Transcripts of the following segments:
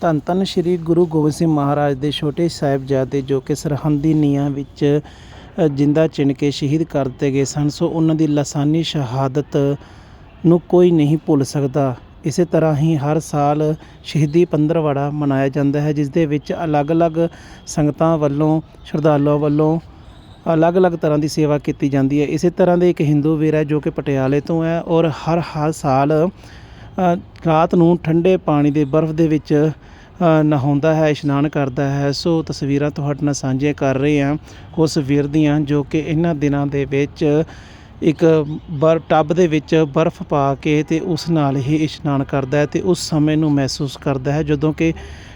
ਧੰਨ ਧੰਨ ਸ੍ਰੀ ਗੁਰੂ ਗੋਬਿੰਦ ਸਿੰਘ ਮਹਾਰਾਜ ਦੇ ਛੋਟੇ ਸਾਹਿਬਜ਼ਾਦੇ ਜੋ ਕਿ ਸਰਹੰਦੀ ਨੀਹਾਂ ਵਿੱਚ ਜਿੰਦਾ ਚਿਣ ਕੇ ਸ਼ਹੀਦ ਕਰ ਦਿੱਤੇ ਗਏ ਸਨ, ਸੋ ਉਹਨਾਂ ਦੀ ਲਸਾਨੀ ਸ਼ਹਾਦਤ ਨੂੰ ਕੋਈ ਨਹੀਂ ਭੁੱਲ ਸਕਦਾ। ਇਸੇ ਤਰ੍ਹਾਂ ਹੀ ਹਰ ਸਾਲ ਸ਼ਹੀਦੀ ਪੰਦਰਵਾੜਾ ਮਨਾਇਆ ਜਾਂਦਾ ਹੈ, ਜਿਸ ਦੇ ਵਿੱਚ ਅਲੱਗ-ਅਲੱਗ ਸੰਗਤਾਂ ਵੱਲੋਂ, ਸ਼ਰਧਾਲੂਆਂ ਵੱਲੋਂ ਅਲੱਗ-ਅਲੱਗ ਤਰ੍ਹਾਂ ਦੀ ਸੇਵਾ ਕੀਤੀ ਜਾਂਦੀ ਹੈ। ਇਸੇ ਤਰ੍ਹਾਂ ਦੇ ਇੱਕ ਹਿੰਦੂ ਵੀਰ ਹੈ ਜੋ ਕਿ ਪਟਿਆਲੇ ਤੋਂ ਹੈ ਔਰ ਹਰ ਹਰ ਸਾਲ ਰਾਤ ਨੂੰ ਠੰਡੇ ਪਾਣੀ ਦੇ ਬਰਫ਼ ਦੇ ਵਿੱਚ ਨਹਾਉਂਦਾ ਹੈ, ਇਸ਼ਨਾਨ ਕਰਦਾ ਹੈ, ਸੋ ਤਸਵੀਰਾਂ ਤੁਹਾਡੇ ਨਾਲ ਸਾਂਝੀਆਂ ਕਰ ਰਹੇ ਹਾਂ ਉਸ ਵੀਰ ਦੀਆਂ ਜੋ ਕਿ ਇਹਨਾਂ ਦਿਨਾਂ ਦੇ ਵਿੱਚ ਇੱਕ ਬਰ, ਟੱਬ ਦੇ ਵਿੱਚ ਬਰਫ਼ ਪਾ ਕੇ ਤੇ ਉਸ ਨਾਲ ਹੀ ਇਸ਼ਨਾਨ ਕਰਦਾ ਹੈ ਤੇ ਉਸ ਸਮੇਂ ਨੂੰ ਮਹਿਸੂਸ ਕਰਦਾ ਹੈ ਜਦੋਂ ਕਿ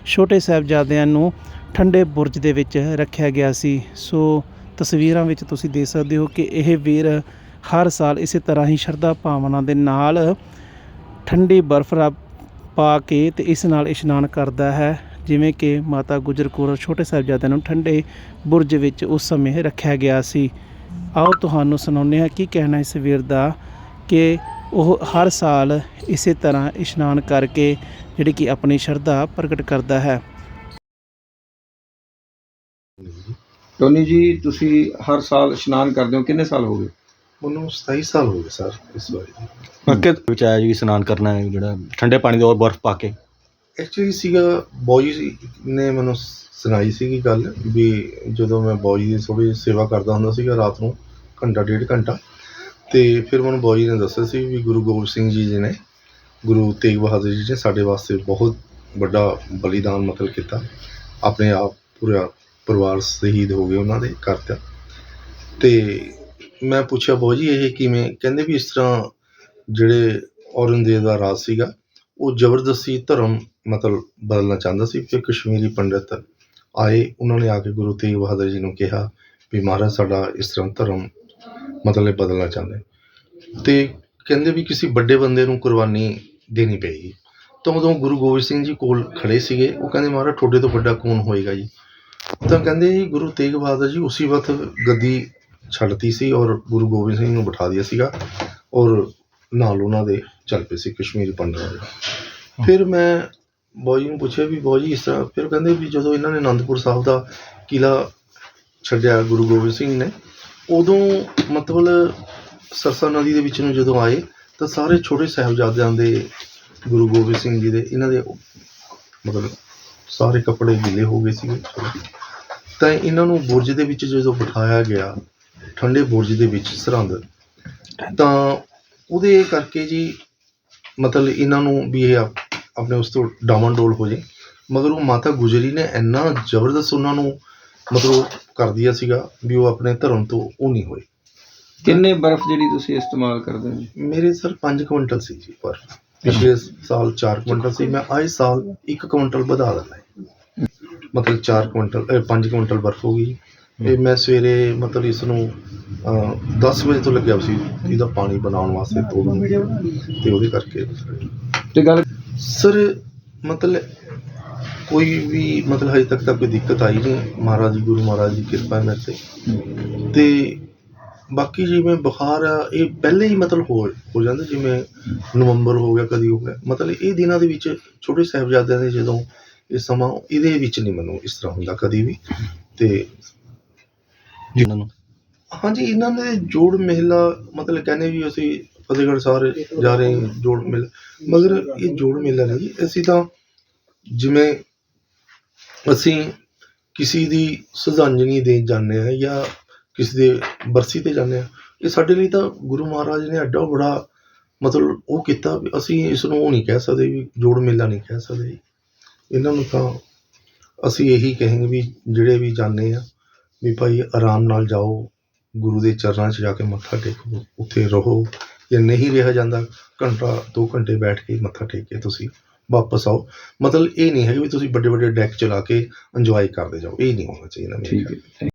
ਛੋਟੇ ਸਾਹਿਬਜ਼ਾਦਿਆਂ ਨੂੰ ਠੰਡੇ ਬੁਰਜ ਦੇ ਵਿੱਚ ਰੱਖਿਆ ਗਿਆ ਸੀ। ਸੋ ਤਸਵੀਰਾਂ ਵਿੱਚ ਤੁਸੀਂ ਦੇਖ ਸਕਦੇ ਹੋ ਕਿ ਇਹ ਵੀਰ ਹਰ ਸਾਲ ਇਸੇ ਤਰ੍ਹਾਂ ਹੀ ਸ਼ਰਧਾ ਭਾਵਨਾ ਦੇ ਨਾਲ ਠੰਡੀ ਬਰਫ਼ ਰਾ- ਪਾ ਕੇ ਤੇ ਇਸ ਨਾਲ ਇਸ਼ਨਾਨ ਕਰਦਾ ਹੈ। ਜਿਵੇਂ ਕਿ ਮਾਤਾ ਗੁਜਰ ਕੌਰ ਛੋਟੇ ਸਾਹਿਬਜ਼ਾਦਿਆਂ ਨੂੰ ਠੰਡੇ ਬੁਰਜ ਵਿੱਚ ਉਸ ਸਮੇਂ ਰੱਖਿਆ ਗਿਆ ਸੀ। ਆਓ ਤੁਹਾਨੂੰ ਸੁਣਾਉਂਦੇ ਹਾਂ ਕੀ ਕਹਿਣਾ ਇਸ ਵੀਰ ਦਾ ਕਿ ਉਹ ਹਰ ਸਾਲ ਇਸੇ ਤਰ੍ਹਾਂ ਇਸ਼ਨਾਨ ਕਰਕੇ ਜਿਹੜੀ ਕਿ ਆਪਣੀ ਸ਼ਰਧਾ ਪ੍ਰਗਟ ਕਰਦਾ ਹੈ। ਟੋਨੀ ਜੀ, ਤੁਸੀਂ ਹਰ ਸਾਲ ਇਸ਼ਨਾਨ ਕਰਦੇ ਹੋ। ਕਿੰਨੇ ਸਾਲ ਹੋ ਗਏ? ਉਹਨੂੰ 27 ਸਾਲ ਹੋ ਗਏ ਸਰ ਇਸ ਵਾਰੀ। ਮੱਕੇ ਵਿੱਚ ਆਇਆ ਜੀ ਇਸ਼ਨਾਨ ਕਰਨਾ ਹੈ ਜਿਹੜਾ ਠੰਡੇ ਪਾਣੀ ਦੇ ਔਰ ਬਰਫ਼ ਪਾ ਕੇ। ਐਕਚੁਅਲੀ ਸੀਗਾ ਬੌਜੀ ਨੇ ਮੈਨੂੰ ਸੁਣਾਈ ਸੀਗੀ ਗੱਲ ਵੀ ਜਦੋਂ ਮੈਂ ਬੌਜੀ ਦੀ ਥੋੜੀ ਸੇਵਾ ਕਰਦਾ ਹੁੰਦਾ ਸੀਗਾ ਰਾਤ ਨੂੰ ਘੰਟਾ ਡੇਢ ਘੰਟਾ। ਤੇ ਫਿਰ ਮੈਨੂੰ ਬੌਜੀ ਨੇ ਦੱਸਿਆ ਸੀ ਵੀ ਗੁਰੂ ਗੋਬਿੰਦ ਸਿੰਘ ਜੀ ਜੀ ਨੇ ਗੁਰੂ ਤੇਗ ਬਹਾਦਰ ਜੀ ਨੇ ਸਾਡੇ ਵਾਸਤੇ ਬਹੁਤ ਵੱਡਾ ਬਲੀਦਾਨ ਮਤਲਬ ਕੀਤਾ। ਆਪਣੇ ਆਪ ਪੂਰਾ ਪਰਿਵਾਰ ਸ਼ਹੀਦ ਹੋ ਗਏ ਉਹਨਾਂ ਦੇ ਘਰ ਤੇ ਤੇ ਮੈਂ ਪੁੱਛਿਆ ਬਾਊ ਜੀ ਇਹ ਕਿਵੇਂ, ਕਹਿੰਦੇ ਵੀ ਇਸ ਤਰ੍ਹਾਂ ਜਿਹੜੇ ਔਰੰਗਜ਼ੇਬ ਦਾ ਰਾਜ ਸੀਗਾ, ਉਹ ਜ਼ਬਰਦਸਤੀ ਧਰਮ ਮਤਲਬ ਬਦਲਣਾ ਚਾਹੁੰਦਾ ਸੀ ਫਿਰ ਕਸ਼ਮੀਰੀ ਪੰਡਿਤ ਆਏ, ਉਹਨਾਂ ਨੇ ਆ ਕੇ ਗੁਰੂ ਤੇਗ ਬਹਾਦਰ ਜੀ ਨੂੰ ਕਿਹਾ ਵੀ ਮਹਾਰਾਜ ਸਾਡਾ ਇਸ ਤਰ੍ਹਾਂ ਧਰਮ ਮਤਲਬ ਬਦਲਣਾ ਚਾਹੁੰਦੇ। ਤੇ ਕਹਿੰਦੇ ਵੀ ਕਿਸੇ ਵੱਡੇ ਬੰਦੇ ਨੂੰ ਕੁਰਬਾਨੀ ਦੇਣੀ ਪਏਗੀ। ਤਾਂ ਉਦੋਂ ਗੁਰੂ ਗੋਬਿੰਦ ਸਿੰਘ ਜੀ ਕੋਲ ਖੜੇ ਸੀਗੇ, ਉਹ ਕਹਿੰਦੇ ਮਹਾਰਾਜ ਤੁਹਾਡੇ ਤੋਂ ਵੱਡਾ ਕੌਣ ਹੋਏਗਾ ਜੀ। ਤਾਂ ਕਹਿੰਦੇ ਜੀ ਗੁਰੂ ਤੇਗ ਬਹਾਦਰ ਜੀ ਉਸੇ ਵਕਤ ਗੱਦੀ ਛੱਡਤੀ ਸੀ ਔਰ ਗੁਰੂ ਗੋਬਿੰਦ ਸਿੰਘ ਨੂੰ ਬਿਠਾ ਦਿਆ ਸੀਗਾ ਔਰ ਨਾਲ ਉਹਨਾਂ ਦੇ ਚੱਲ ਪਏ ਸੀ ਕਸ਼ਮੀਰ ਪੰਡਤਾਂ ਦੇ। ਫਿਰ ਮੈਂ ਬੋਜੀ ਨੂੰ ਪੁੱਛਿਆ ਵੀ ਬੋਜੀ ਇਸ ਤਰ੍ਹਾਂ ਫਿਰ ਕਹਿੰਦੇ ਵੀ ਜਦੋਂ ਇਹਨਾਂ ਨੇ ਆਨੰਦਪੁਰ ਸਾਹਿਬ ਦਾ ਕਿਲਾ ਛੱਡਿਆ ਗੁਰੂ ਗੋਬਿੰਦ ਸਿੰਘ ਨੇ ਉਦੋਂ ਮਤਲਬ ਸਰਸਾ ਨਦੀ ਦੇ ਵਿੱਚ ਨੂੰ ਜਦੋਂ ਆਏ ਤਾਂ ਸਾਰੇ ਛੋਟੇ ਸਾਹਿਬਜ਼ਾਦਿਆਂ ਦੇ ਗੁਰੂ ਗੋਬਿੰਦ ਸਿੰਘ ਜੀ ਦੇ ਇਹਨਾਂ ਦੇ ਮਤਲਬ ਸਾਰੇ ਕੱਪੜੇ ਗਿੱਲੇ ਹੋ ਗਏ ਸੀਗੇ। ਤਾਂ ਇਹਨਾਂ ਨੂੰ ਬੁਰਜ ਦੇ ਵਿੱਚ ਜਦੋਂ ਬਿਠਾਇਆ ਗਿਆ ਠੰਡੇ ਬੁਰਜ ਦੇ ਵਿੱਚ ਸਰਹੰਦ। ਤਾਂ ਉਹਦੇ ਕਰਕੇ ਜੀ ਮਤਲਬ ਇਹਨਾਂ ਨੂੰ ਵੀ ਇਹ ਆਪ- ਆਪਣੇ ਉਸ ਤੋਂ ਡਾਵਾਂਡੋਲ ਹੋ ਜੇ। ਮਗਰ ਉਹ ਮਾਤਾ ਗੁਜਰੀ ਨੇ ਇੰਨਾ ਜ਼ਬਰਦਸਤ ਉਹਨਾਂ ਨੂੰ ਮਤਲਬ ਕਰ ਦਿਆ ਸੀਗਾ ਵੀ ਉਹ ਆਪਣੇ ਧਰਮ ਤੋਂ ਉਹ ਨਹੀਂ ਹੋਏ। ਕਿੰਨੇ ਬਰਫ਼ ਜਿਹੜੀ ਤੁਸੀਂ ਇਸਤੇਮਾਲ ਕਰਦੇ ਹੋ ਮੇਰੇ ਸਰ 5 ਕੁਇੰਟਲ ਸੀ ਜੀ ਪਰ ਪਿਛਲੇ ਸਾਲ 4 ਕੁਇੰਟਲ ਸੀ। ਮੈਂ ਆਏ ਸਾਲ 1 ਕੁਇੰਟਲ ਵਧਾ ਹੈ। ਮਤਲਬ 4 ਕੁਇੰਟਲ 5 ਕੁਇੰਟਲ ਬਰਫ਼ ਹੋ ਗਈ। ਤੇ ਮੈਂ ਸਵੇਰੇ ਮਤਲਬ ਇਸ ਨੂੰ ਅਹ, 10 ਵਜੇ ਤੋਂ ਲੱਗਿਆ ਸੀ ਇਹਦਾ ਪਾਣੀ ਬਣਾਉਣ ਵਾਸਤੇ ਤੋੜਨ। ਤੇ ਉਹਦੇ ਕਰਕੇ। ਤੇ ਗੱਲ ਸਰ ਮਤਲਬ ਕੋਈ ਵੀ ਮਤਲਬ ਹਜੇ ਤੱਕ ਤਾਂ ਕੋਈ ਦਿੱਕਤ ਆਈ ਨਹੀਂ। ਮਹਾਰਾਜ ਜੀ ਗੁਰੂ ਮਹਾਰਾਜ ਦੀ ਕਿਰਪਾ ਹੈ ਮੇਰੇ ਤੇ। ਤੇ ਬਾਕੀ ਜਿਵੇਂ ਬੁਖਾਰ ਆ ਇਹ ਪਹਿਲੇ ਹੀ ਮਤਲਬ ਹੋ ਹੋ ਜਾਂਦਾ ਜਿਵੇਂ ਨਵੰਬਰ ਹੋ ਗਿਆ ਕਦੀ ਹੋ ਗਿਆ। ਮਤਲਬ ਇਹ ਦਿਨਾਂ ਦੇ ਵਿੱਚ ਛੋਟੇ ਸਾਹਿਬਜ਼ਾਦਿਆਂ ਦੇ ਜਦੋਂ ਇਹ ਸਮਾਂ ਇਹਦੇ ਵਿੱਚ ਨਹੀਂ ਮੈਨੂੰ ਇਸ ਤਰ੍ਹਾਂ ਹੁੰਦਾ ਕਦੀ ਵੀ। ਤੇ ਜਿਨ੍ਹਾਂ ਨੂੰ। ਹਾਂਜੀ ਇਹਨਾਂ ਦੇ ਜੋੜ ਮੇਲਾ ਮਤਲਬ ਕਹਿੰਦੇ ਵੀ ਅਸੀਂ ਫਤਿਹਗੜ੍ਹ ਸਾਹਿਬ ਜਾ ਰਹੇ ਹਾਂ ਜੋੜ ਮੇਲਾ ਮਗਰ ਇਹ ਜੋੜ ਮੇਲਾ ਨਹੀਂ ਜੀ ਅਸੀਂ ਤਾਂ ਜਿਵੇਂ ਅਸੀਂ ਕਿਸੇ ਦੀ ਸ਼ਰਧਾਂਜਲੀ ਦੇਣ ਜਾਂਦੇ ਹਾਂ ਜਾਂ ਕਿਸੇ ਦੇ ਬਰਸੀ ਤੇ ਜਾਂਦੇ ਹਾਂ ਇਹ ਸਾਡੇ ਲਈ ਤਾਂ ਗੁਰੂ ਮਹਾਰਾਜ ਨੇ ਐਡਾ ਬੜਾ ਮਤਲਬ ਉਹ ਕੀਤਾ ਵੀ ਅਸੀਂ ਇਸ ਨੂੰ ਉਹ ਨਹੀਂ ਕਹਿ ਸਕਦੇ ਵੀ ਜੋੜ ਮੇਲਾ ਨਹੀਂ ਕਹਿ ਸਕਦੇ। ਇਹਨਾਂ ਨੂੰ ਤਾਂ ਅਸੀਂ ਇਹੀ ਕਹਾਂਗੇ ਵੀ ਜਿਹੜੇ ਵੀ ਜਾਂਦੇ ਆ ਵੀ ਭਾਈ ਆਰਾਮ ਨਾਲ ਜਾਓ ਗੁਰੂ ਦੇ ਚਰਨਾਂ 'ਚ ਜਾ ਕੇ ਮੱਥਾ ਟੇਕੋ ਉੱਥੇ ਰਹੋ। ਜੇ ਨਹੀਂ ਰਿਹਾ ਜਾਂਦਾ ਘੰਟਾ ਦੋ ਘੰਟੇ ਬੈਠ ਕੇ ਮੱਥਾ ਟੇਕ ਕੇ ਤੁਸੀਂ ਵਾਪਸ ਆਓ। ਮਤਲਬ ਇਹ ਨਹੀਂ ਹੈ ਕਿ ਵੀ ਤੁਸੀਂ ਵੱਡੇ ਵੱਡੇ ਡੈਕ ਚਲਾ ਕੇ ਇੰਜੋਏ ਕਰਦੇ ਜਾਓ। ਇਹ ਨਹੀਂ ਹੋਣਾ ਚਾਹੀਦਾ ਠੀਕ। ਹੈ